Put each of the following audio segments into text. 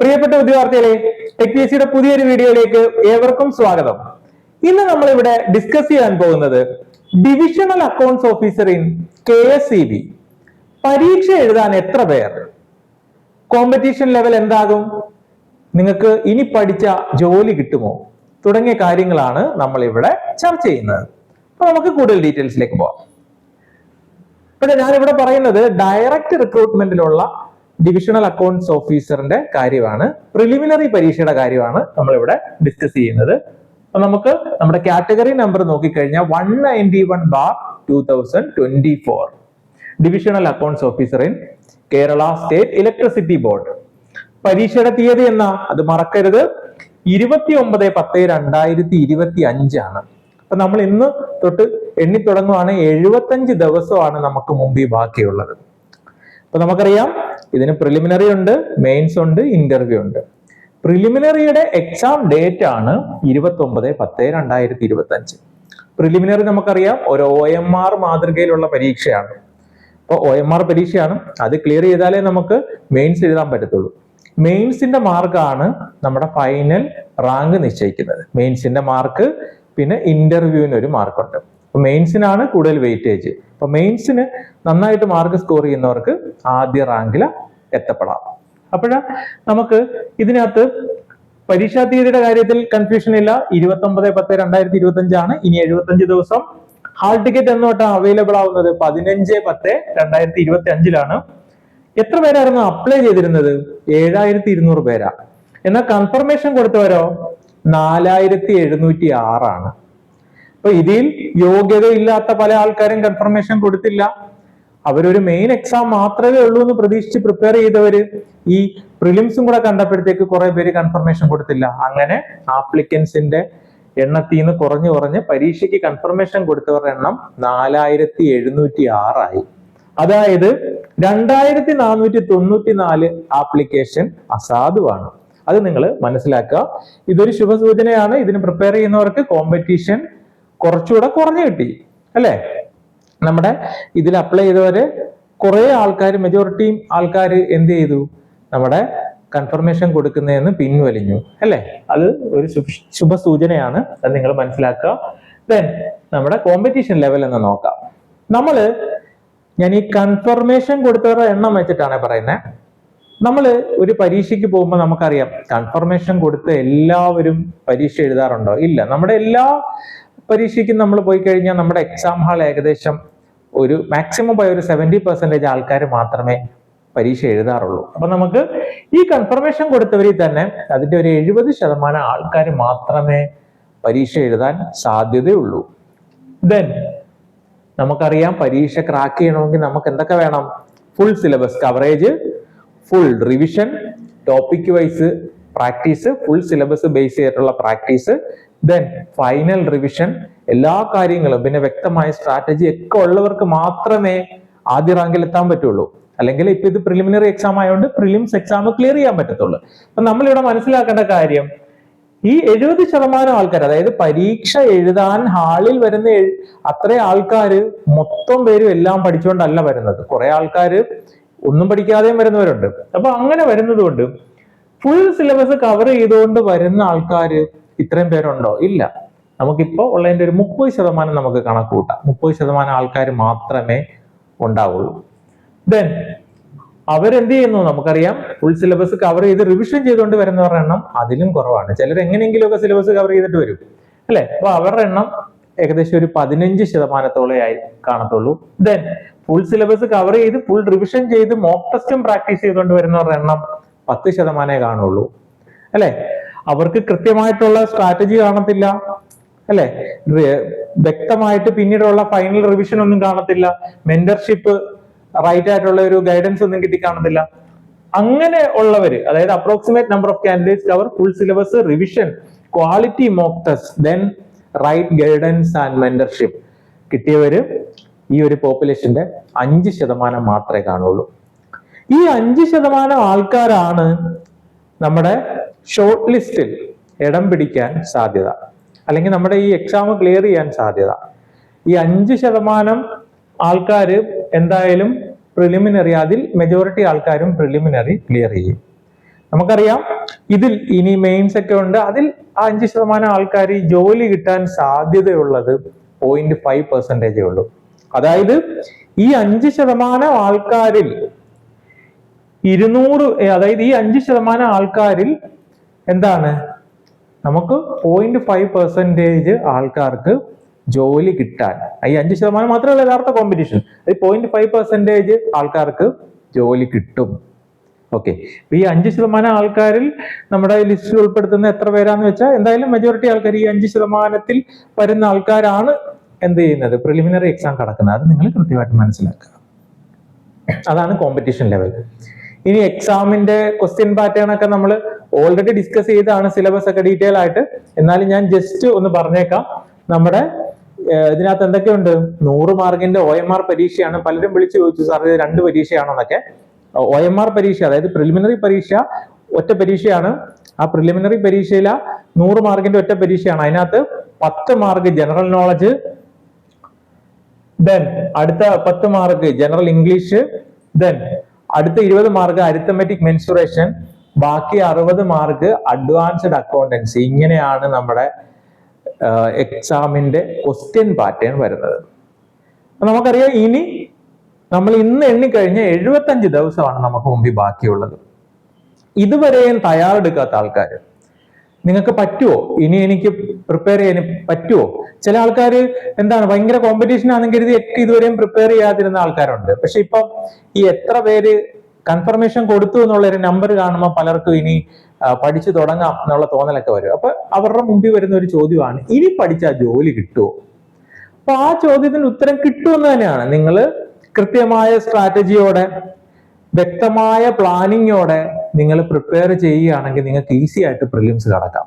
പ്രിയപ്പെട്ട ഉദ്യോഗാർത്ഥികളെ tech P സിയുടെ പുതിയൊരു വീഡിയോയിലേക്ക് ഏവർക്കും സ്വാഗതം. ഇന്ന് നമ്മൾ ഇവിടെ ഡിസ്കസ് ചെയ്യാൻ പോകുന്നത് divisional accounts officer in K S E B പരീക്ഷ എഴുതാൻ എത്ര പേർ? കോമ്പറ്റീഷൻ ലെവൽ എന്താകും? നിങ്ങൾക്ക് ഇനി പഠിച്ച ജോലി കിട്ടുമോ? തുടങ്ങിയ കാര്യങ്ങളാണ് നമ്മൾ ഇവിടെ ചർച്ച ചെയ്യുന്നത്. അപ്പൊ നമുക്ക് കൂടുതൽ ഡീറ്റെയിൽസിലേക്ക് പോവാം. ഞാൻ ഇവിടെ പറയുന്നത് ഡയറക്റ്റ് റിക്രൂട്ട്മെന്റിലുള്ള ഡിവിഷണൽ അക്കൗണ്ട്സ് ഓഫീസറിന്റെ കാര്യമാണ്. പ്രിലിമിനറി പരീക്ഷയുടെ കാര്യമാണ് നമ്മൾ ഇവിടെ ഡിസ്കസ് ചെയ്യുന്നത്. അപ്പൊ നമുക്ക് നമ്മുടെ കാറ്റഗറി നമ്പർ നോക്കിക്കഴിഞ്ഞാൽ one ninety one bar two thousand twenty four divisional accounts officer in Kerala state electricity board പരീക്ഷയുടെ തീയതി എന്നാ? അത് മറക്കരുത്. ഇരുപത്തി ഒമ്പത് പത്ത് രണ്ടായിരത്തി ഇരുപത്തി അഞ്ചാണ് അപ്പൊ നമ്മൾ ഇന്ന് തൊട്ട് എണ്ണി തുടങ്ങുവാണ് എഴുപത്തഞ്ച് ദിവസമാണ് നമുക്ക് മുമ്പിൽ ബാക്കിയുള്ളത്. അപ്പൊ നമുക്കറിയാം ഇതിന് പ്രിലിമിനറി ഉണ്ട് മെയിൻസ് ഉണ്ട് ഇന്റർവ്യൂ ഉണ്ട്. പ്രിലിമിനറിയുടെ എക്സാം ഡേറ്റ് ആണ് ഇരുപത്തി ഒമ്പത് പത്ത് രണ്ടായിരത്തി ഇരുപത്തി അഞ്ച് പ്രിലിമിനറി നമുക്കറിയാം ഒരു ഒ എം ആർ മാതൃകയിലുള്ള പരീക്ഷയാണ്. അപ്പോൾ ഒ എം ആർ പരീക്ഷയാണ്. അത് ക്ലിയർ ചെയ്താലേ നമുക്ക് മെയിൻസ് എഴുതാൻ പറ്റത്തുള്ളൂ. മെയിൻസിന്റെ മാർക്കാണ് നമ്മുടെ ഫൈനൽ റാങ്ക് നിശ്ചയിക്കുന്നത്. മെയിൻസിന്റെ മാർക്ക് പിന്നെ ഇന്റർവ്യൂവിന് ഒരു മാർക്കുണ്ട്. മെയിൻസിനാണ് കൂടുതൽ വെയിറ്റേജ് അപ്പൊ മെയിൻസിന് നന്നായിട്ട് മാർക്ക് സ്കോർ ചെയ്യുന്നവർക്ക് ആദ്യ റാങ്കിൽ എത്തപ്പെടാം. അപ്പോഴ നമുക്ക് ഇതിനകത്ത് പരീക്ഷാ തീയതിയുടെ കാര്യത്തിൽ കൺഫ്യൂഷൻ ഇല്ല. ഇരുപത്തി ഒമ്പത് പത്ത് രണ്ടായിരത്തി ഇരുപത്തി അഞ്ചാണ് ഇനി എഴുപത്തഞ്ച് ദിവസം. ഹാൾ ടിക്കറ്റ് എന്നോട്ടാണ് അവൈലബിൾ ആവുന്നത് പതിനഞ്ച് പത്ത് രണ്ടായിരത്തി ഇരുപത്തി അഞ്ചിലാണ് എത്ര പേരായിരുന്നു അപ്ലൈ ചെയ്തിരുന്നത്? ഏഴായിരത്തി ഇരുന്നൂറ് പേരാ. എന്നാൽ കൺഫർമേഷൻ കൊടുത്തവരോ? നാലായിരത്തി എഴുന്നൂറ്റി ആറാണ് അപ്പൊ ഇതിൽ യോഗ്യതയില്ലാത്ത പല ആൾക്കാരും കൺഫർമേഷൻ കൊടുത്തില്ല. അവരൊരു മെയിൻ എക്സാം മാത്രമേ ഉള്ളൂ എന്ന് പ്രതീക്ഷിച്ച് പ്രിപ്പയർ ചെയ്തവര് ഈ പ്രിലിംസും കൂടെ കണ്ടപ്പോഴത്തേക്ക് കുറെ പേര് കൺഫർമേഷൻ കൊടുത്തില്ല. അങ്ങനെ ആപ്ലിക്കൻസിന്റെ എണ്ണത്തിൽ നിന്ന് കുറഞ്ഞു കുറഞ്ഞ് പരീക്ഷയ്ക്ക് കൺഫർമേഷൻ കൊടുത്തവരുടെ എണ്ണം നാലായിരത്തി എഴുന്നൂറ്റി ആറായി അതായത് രണ്ടായിരത്തി നാനൂറ്റി തൊണ്ണൂറ്റി നാല് ആപ്ലിക്കേഷൻ അസാധുവാണ്. അത് നിങ്ങൾ മനസ്സിലാക്കുക. ഇതൊരു ശുഭസൂചനയാണ്. ഇതിന് പ്രിപ്പയർ ചെയ്യുന്നവർക്ക് കോമ്പറ്റീഷൻ കുറച്ചുകൂടെ കുറഞ്ഞു കിട്ടി അല്ലേ? നമ്മുടെ ഇതിൽ അപ്ലൈ ചെയ്തവര് കുറെ ആൾക്കാർ മെജോറിറ്റിയും ആൾക്കാർ എന്ത് ചെയ്തു? നമ്മുടെ കൺഫർമേഷൻ കൊടുക്കുന്നതെന്ന് പിൻവലിഞ്ഞു അല്ലേ? അത് ഒരു ശുഭ- സൂചനയാണ് അത് നിങ്ങൾ മനസ്സിലാക്കുക. ദെൻ നമ്മുടെ കോമ്പറ്റീഷൻ ലെവൽ എന്ന് നോക്കാം. നമ്മൾ ഞാൻ ഈ കൺഫർമേഷൻ കൊടുത്തവരുടെ എണ്ണം വെച്ചിട്ടാണ് പറയുന്നത് നമ്മൾ ഒരു പരീക്ഷയ്ക്ക് പോകുമ്പോൾ നമുക്കറിയാം കൺഫർമേഷൻ കൊടുത്ത് എല്ലാവരും പരീക്ഷ എഴുതാറുണ്ടോ? ഇല്ല. നമ്മുടെ എല്ലാ പരീക്ഷയ്ക്കും നമ്മൾ പോയി കഴിഞ്ഞാൽ നമ്മുടെ എക്സാം ഹാൾ ഏകദേശം ഒരു മാക്സിമം പോയ ഒരു സെവന്റി പെർസെന്റേജ് ആൾക്കാർ മാത്രമേ പരീക്ഷ എഴുതാറുള്ളൂ. അപ്പൊ നമുക്ക് ഈ കൺഫർമേഷൻ കൊടുത്തവരിൽ തന്നെ അതിന്റെ ഒരു എഴുപത് ശതമാനം ആൾക്കാർ മാത്രമേ പരീക്ഷ എഴുതാൻ സാധ്യതയുള്ളൂ. ദെൻ നമുക്കറിയാം പരീക്ഷ ക്രാക്ക് ചെയ്യണമെങ്കിൽ നമുക്ക് എന്തൊക്കെ വേണം? Full syllabus coverage full revision topic wise practice full syllabus base ചെയ്തിട്ടുള്ള പ്രാക്ടീസ് ദെൻ ഫൈനൽ റിവിഷൻ എല്ലാ കാര്യങ്ങളും പിന്നെ വ്യക്തമായ സ്ട്രാറ്റജി ഒക്കെ ഉള്ളവർക്ക് മാത്രമേ ആദ്യ റാങ്കിൽ എത്താൻ പറ്റുള്ളൂ. അല്ലെങ്കിൽ ഇപ്പൊ ഇത് പ്രിലിമിനറി എക്സാം ആയതുകൊണ്ട് പ്രിലിംസ് എക്സാം ക്ലിയർ ചെയ്യാൻ പറ്റത്തുള്ളൂ. അപ്പൊ നമ്മളിവിടെ മനസ്സിലാക്കേണ്ട കാര്യം ഈ എഴുപത് ശതമാനം ആൾക്കാർ അതായത് പരീക്ഷ എഴുതാൻ ഹാളിൽ വരുന്ന അത്ര ആൾക്കാർ മൊത്തം പേരും എല്ലാം പഠിച്ചുകൊണ്ടല്ല വരുന്നത്. കുറെ ആൾക്കാർ ഒന്നും പഠിക്കാതെയും വരുന്നവരുണ്ട്. അപ്പൊ അങ്ങനെ വരുന്നത് കൊണ്ട് ഫുൾ സിലബസ് കവർ ചെയ്തുകൊണ്ട് വരുന്ന ആൾക്കാര് ഇത്രയും പേരുണ്ടോ? ഇല്ല. നമുക്കിപ്പോൾ ഉള്ളതിന്റെ ഒരു മുപ്പത് ശതമാനം നമുക്ക് കണക്ക് കൂട്ടാം മുപ്പത് ശതമാനം ആൾക്കാർ മാത്രമേ ഉണ്ടാവുള്ളൂ. ദെൻ അവരെന്ത് ചെയ്യുന്നു? നമുക്കറിയാം. ഫുൾ സിലബസ് കവർ ചെയ്ത് റിവിഷൻ ചെയ്തുകൊണ്ട് വരുന്നവരുടെ എണ്ണം അതിലും കുറവാണ്. ചിലർ എങ്ങനെയെങ്കിലുമൊക്കെ സിലബസ് കവർ ചെയ്തിട്ട് വരും. അല്ലെ? അപ്പൊ അവരുടെ എണ്ണം ഏകദേശം ഒരു പതിനഞ്ച് ശതമാനത്തോളം ആയി കാണത്തുള്ളൂ. ദെൻ ഫുൾ സിലബസ് കവർ ചെയ്ത് ഫുൾ റിവിഷൻ ചെയ്ത് മോക്ക് ടെസ്റ്റും പ്രാക്ടീസ് ചെയ്തുകൊണ്ട് വരുന്നവരുടെ എണ്ണം പത്ത് ശതമാനമേ കാണുള്ളൂ. അല്ലെ? അവർക്ക് കൃത്യമായിട്ടുള്ള സ്ട്രാറ്റജി കാണത്തില്ല അല്ലെ? വ്യക്തമായിട്ട് പിന്നീടുള്ള ഫൈനൽ റിവിഷൻ ഒന്നും കാണത്തില്ല. മെന്റർഷിപ്പ് റൈറ്റ് ആയിട്ടുള്ള ഒരു ഗൈഡൻസ് ഒന്നും കിട്ടി കാണത്തില്ല. അങ്ങനെ ഉള്ളവര് അതായത് approximate number of candidates our full syllabus revision quality mock test then right guidance and mentorship കിട്ടിയവര് ഈ ഒരു പോപ്പുലേഷന്റെ അഞ്ച് ശതമാനം മാത്രമേ കാണുള്ളൂ. ഈ അഞ്ച് ശതമാനം ആൾക്കാരാണ് നമ്മുടെ ഷോർട്ട് ലിസ്റ്റിൽ ഇടം പിടിക്കാൻ സാധ്യത. അല്ലെങ്കിൽ നമ്മുടെ ഈ എക്സാം ക്ലിയർ ചെയ്യാൻ സാധ്യത. ഈ അഞ്ച് ശതമാനം ആൾക്കാർ എന്തായാലും പ്രിലിമിനറി അതിൽ മെജോറിറ്റി ആൾക്കാരും പ്രിലിമിനറി ക്ലിയർ ചെയ്യും. നമുക്കറിയാം ഇതിൽ ഇനി മെയിൻസ് ഒക്കെ ഉണ്ട്. അതിൽ ആ അഞ്ച് ശതമാനം ആൾക്കാർ ജോലി കിട്ടാൻ സാധ്യതയുള്ളത് പോയിന്റ് ഫൈവ് പെർസെന്റേജേ ഉള്ളൂ. അതായത് ഈ അഞ്ച് ശതമാനം ആൾക്കാരിൽ ഇരുന്നൂറ് അതായത് ഈ അഞ്ച് ശതമാനം ആൾക്കാരിൽ എന്താണ്? നമുക്ക് പോയിന്റ് ഫൈവ് പെർസെന്റേജ് ആൾക്കാർക്ക് ജോലി കിട്ടാൻ. ഈ അഞ്ച് ശതമാനം മാത്രമല്ല യഥാർത്ഥ കോമ്പറ്റീഷൻ ഈ പോയിന്റ് ഫൈവ് പെർസെന്റേജ് ആൾക്കാർക്ക് ജോലി കിട്ടും. ഓക്കെ ഈ അഞ്ച് ശതമാനം ആൾക്കാരിൽ നമ്മുടെ ലിസ്റ്റിൽ ഉൾപ്പെടുത്തുന്ന എത്ര പേരാന്ന് വെച്ചാൽ എന്തായാലും മെജോറിറ്റി ആൾക്കാർ ഈ അഞ്ച് ശതമാനത്തിൽ വരുന്ന ആൾക്കാരാണ് എന്ത് ചെയ്യുന്നത്? പ്രിലിമിനറി എക്സാം കടക്കുന്നത്. അത് നിങ്ങൾ കൃത്യമായിട്ട് മനസ്സിലാക്കുക. അതാണ് കോമ്പറ്റീഷൻ ലെവൽ ഇനി എക്സാമിന്റെ ക്വസ്റ്റ്യൻ പാറ്റേൺ ഒക്കെ നമ്മൾ ഓൾറെഡി ഡിസ്കസ് ചെയ്താണ് സിലബസ് ഒക്കെ ഡീറ്റെയിൽ ആയിട്ട്. എന്നാലും ഞാൻ ജസ്റ്റ് ഒന്ന് പറഞ്ഞേക്കാം. നമ്മുടെ ഇതിനകത്ത് എന്തൊക്കെയുണ്ട്? നൂറ് മാർക്കിന്റെ ഒ എം ആർ പരീക്ഷയാണ്. പലരും വിളിച്ചു ചോദിച്ചു സാർ ഇത് രണ്ട് പരീക്ഷയാണെന്നൊക്കെ. ഒ എം ആർ പരീക്ഷ അതായത് പ്രിലിമിനറി പരീക്ഷ ഒറ്റ പരീക്ഷയാണ്. ആ പ്രിലിമിനറി പരീക്ഷയിലെ നൂറ് മാർക്കിന്റെ ഒറ്റ പരീക്ഷയാണ്. അതിനകത്ത് പത്ത് മാർക്ക് ജനറൽ നോളജ് ദെൻ അടുത്ത പത്ത് മാർക്ക് ജനറൽ ഇംഗ്ലീഷ് ദെൻ അടുത്ത ഇരുപത് മാർക്ക് അരിത്തമെറ്റിക് മെൻസുറേഷൻ ബാക്കി അറുപത് മാർക്ക് അഡ്വാൻസ്ഡ് അക്കൗണ്ടൻസി ഇങ്ങനെയാണ് നമ്മുടെ എക്സാമിന്റെ ക്വസ്റ്റ്യൻ പാറ്റേൺ വരുന്നത്. നമുക്കറിയാം ഇനി നമ്മൾ ഇന്ന് എണ്ണിക്കഴിഞ്ഞ എഴുപത്തഞ്ച് ദിവസമാണ് നമുക്ക് മുമ്പിൽ ബാക്കിയുള്ളത്. ഇതുവരെയും തയ്യാറെടുക്കാത്ത ആൾക്കാർ നിങ്ങൾക്ക് പറ്റുമോ ഇനി എനിക്ക് പ്രിപ്പയർ ചെയ്യാൻ പറ്റുമോ ചില ആൾക്കാർ എന്താണ് ഭയങ്കര കോമ്പറ്റീഷൻ ആണെങ്കിൽ കരുതി ഇതുവരെയും പ്രിപ്പയർ ചെയ്യാതിരുന്ന ആൾക്കാരുണ്ട്. പക്ഷെ ഇപ്പം ഈ എത്ര പേര് കൺഫർമേഷൻ കൊടുത്തു എന്നുള്ള ഒരു നമ്പർ കാണുമ്പോൾ പലർക്കും ഇനി പഠിച്ചു തുടങ്ങാം എന്നുള്ള തോന്നലൊക്കെ വരും. അപ്പൊ അവരുടെ മുമ്പിൽ വരുന്ന ഒരു ചോദ്യമാണ് ഇനി പഠിച്ചാൽ ജോലി കിട്ടുമോ അപ്പൊ ആ ചോദ്യത്തിന് ഉത്തരം കിട്ടുമെന്ന് തന്നെയാണ്. നിങ്ങൾ കൃത്യമായ സ്ട്രാറ്റജിയോടെ വ്യക്തമായ പ്ലാനിങ്ങോടെ നിങ്ങൾ പ്രിപ്പയർ ചെയ്യുകയാണെങ്കിൽ നിങ്ങൾക്ക് ഈസി ആയിട്ട് പ്രിലിംസ് കടക്കാം.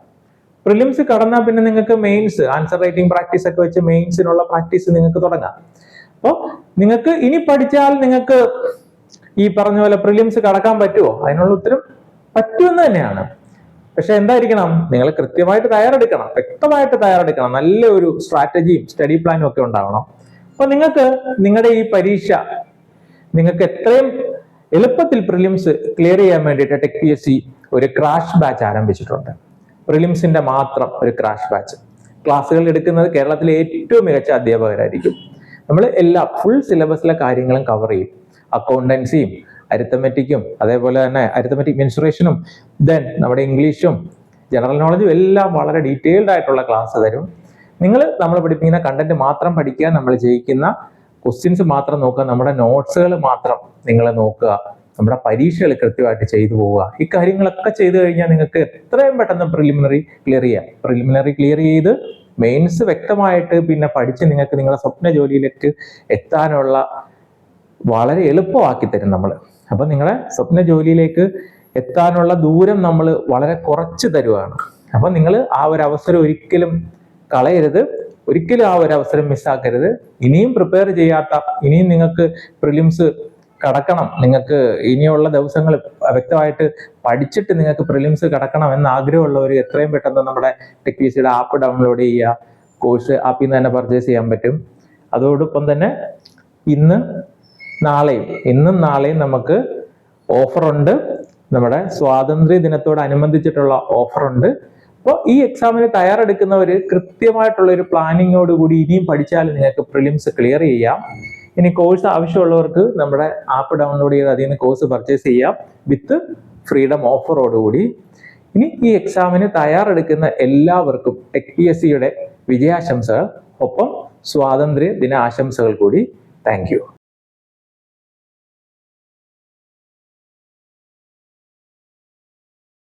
പ്രിലിംസ് കടന്നാൽ പിന്നെ നിങ്ങൾക്ക് മെയിൻസ് ആൻസർ റൈറ്റിംഗ് പ്രാക്ടീസ് ഒക്കെ വെച്ച് മെയിൻസിനുള്ള പ്രാക്ടീസ് നിങ്ങൾക്ക് തുടങ്ങാം. അപ്പോൾ നിങ്ങൾക്ക് ഇനി പഠിച്ചാൽ നിങ്ങൾക്ക് ഈ പറഞ്ഞ പോലെ പ്രിലിംസ് കടക്കാൻ പറ്റുമോ അതിനുള്ള ഉത്തരം പറ്റുമെന്ന് തന്നെയാണ്. പക്ഷെ എന്തായിരിക്കണം? നിങ്ങൾ കൃത്യമായിട്ട് തയ്യാറെടുക്കണം. വ്യക്തമായിട്ട് തയ്യാറെടുക്കണം. നല്ല ഒരു സ്ട്രാറ്റജിയും സ്റ്റഡി പ്ലാനും ഒക്കെ ഉണ്ടാവണം. അപ്പൊ നിങ്ങൾക്ക് നിങ്ങളുടെ ഈ പരീക്ഷ നിങ്ങൾക്ക് എത്രയും എളുപ്പത്തിൽ പ്രിലിംസ് ക്ലിയർ ചെയ്യാൻ വേണ്ടിയിട്ട് ടെക് പി എസ് സി ഒരു ക്രാഷ് ബാച്ച് ആരംഭിച്ചിട്ടുണ്ട്. പ്രിലിംസിന്റെ മാത്രം ഒരു ക്രാഷ് ബാച്ച് ക്ലാസ്സുകൾ എടുക്കുന്നത് കേരളത്തിലെ ഏറ്റവും മികച്ച അധ്യാപകരായിരിക്കും. നമ്മൾ എല്ലാ ഫുൾ സിലബസിലെ കാര്യങ്ങളും കവർ ചെയ്യും. അക്കൗണ്ടൻസിയും അരിത്തമെറ്റിക്കും അതേപോലെ തന്നെ അരിത്തമെറ്റിക് മെൻസുറേഷനും ദെൻ നമ്മുടെ ഇംഗ്ലീഷും ജനറൽ നോളജും എല്ലാം വളരെ ഡീറ്റെയിൽഡ് ആയിട്ടുള്ള ക്ലാസ് തരും. നിങ്ങൾ നമ്മൾ പഠിപ്പിക്കുന്ന കണ്ടന്റ് മാത്രം പഠിക്കുക നമ്മൾ ജയിക്കുന്ന ക്വസ്റ്റ്യൻസ് മാത്രം നോക്കുക നമ്മുടെ നോട്ട്സുകൾ മാത്രം നിങ്ങൾ നോക്കുക നമ്മുടെ പരീക്ഷകൾ കൃത്യമായിട്ട് ചെയ്തു പോവുക. ഈ കാര്യങ്ങളൊക്കെ ചെയ്തു കഴിഞ്ഞാൽ നിങ്ങൾക്ക് എത്രയും പെട്ടെന്ന് പ്രിലിമിനറി ക്ലിയർ ചെയ്യാം. പ്രിലിമിനറി ക്ലിയർ ചെയ്ത് മെയിൻസ് വ്യക്തമായിട്ട് പിന്നെ പഠിച്ച് നിങ്ങൾക്ക് നിങ്ങളുടെ സ്വപ്ന ജോലിയിലേക്ക് എത്താനുള്ള വളരെ എളുപ്പമാക്കി തരും നമ്മൾ അപ്പൊ നിങ്ങളെ സ്വപ്ന ജോലിയിലേക്ക് എത്താനുള്ള ദൂരം നമ്മൾ വളരെ കുറച്ച് തരുവാണ്. അപ്പൊ നിങ്ങൾ ആ ഒരു അവസരം ഒരിക്കലും കളയരുത്. ഒരിക്കലും ആ ഒരു അവസരം മിസ്സാക്കരുത് ഇനിയും പ്രിപ്പയർ ചെയ്യാത്ത ഇനിയും നിങ്ങൾക്ക് പ്രിലിംസ് കടക്കണം. നിങ്ങൾക്ക് ഇനിയുള്ള ദിവസങ്ങൾ വ്യക്തമായിട്ട് പഠിച്ചിട്ട് നിങ്ങൾക്ക് പ്രിലിംസ് കടക്കണം എന്ന് ആഗ്രഹമുള്ളവർ എത്രയും പെട്ടെന്ന് നമ്മുടെ ടെക് പി സിയുടെ ആപ്പ് ഡൗൺലോഡ് ചെയ്യുക കോഴ്സ് ആപ്പിൽ നിന്ന് തന്നെ പർച്ചേസ് ചെയ്യാൻ പറ്റും. അതോടൊപ്പം തന്നെ ഇന്ന് നാളെയും. ഇന്നും നാളെയും നമുക്ക് ഓഫറുണ്ട്. നമ്മുടെ സ്വാതന്ത്ര്യ ദിനത്തോടനുബന്ധിച്ചിട്ടുള്ള ഓഫറുണ്ട്. അപ്പോൾ ഈ എക്സാമിന് തയ്യാറെടുക്കുന്നവർ കൃത്യമായിട്ടുള്ള ഒരു പ്ലാനിങ്ങോട് കൂടി ഇനിയും പഠിച്ചാൽ നിങ്ങൾക്ക് പ്രിലിംസ് ക്ലിയർ ചെയ്യാം. ഇനി കോഴ്സ് ആവശ്യമുള്ളവർക്ക് നമ്മുടെ ആപ്പ് ഡൗൺലോഡ് ചെയ്ത് അതിൽ നിന്ന് കോഴ്സ് പർച്ചേസ് ചെയ്യാം വിത്ത് ഫ്രീഡം ഓഫറോടുകൂടി ഇനി ഈ എക്സാമിന് തയ്യാറെടുക്കുന്ന എല്ലാവർക്കും ടെക് പി എസ് സിയുടെ വിജയാശംസകൾ. ഒപ്പം സ്വാതന്ത്ര്യ ദിന ആശംസകൾ കൂടി. താങ്ക്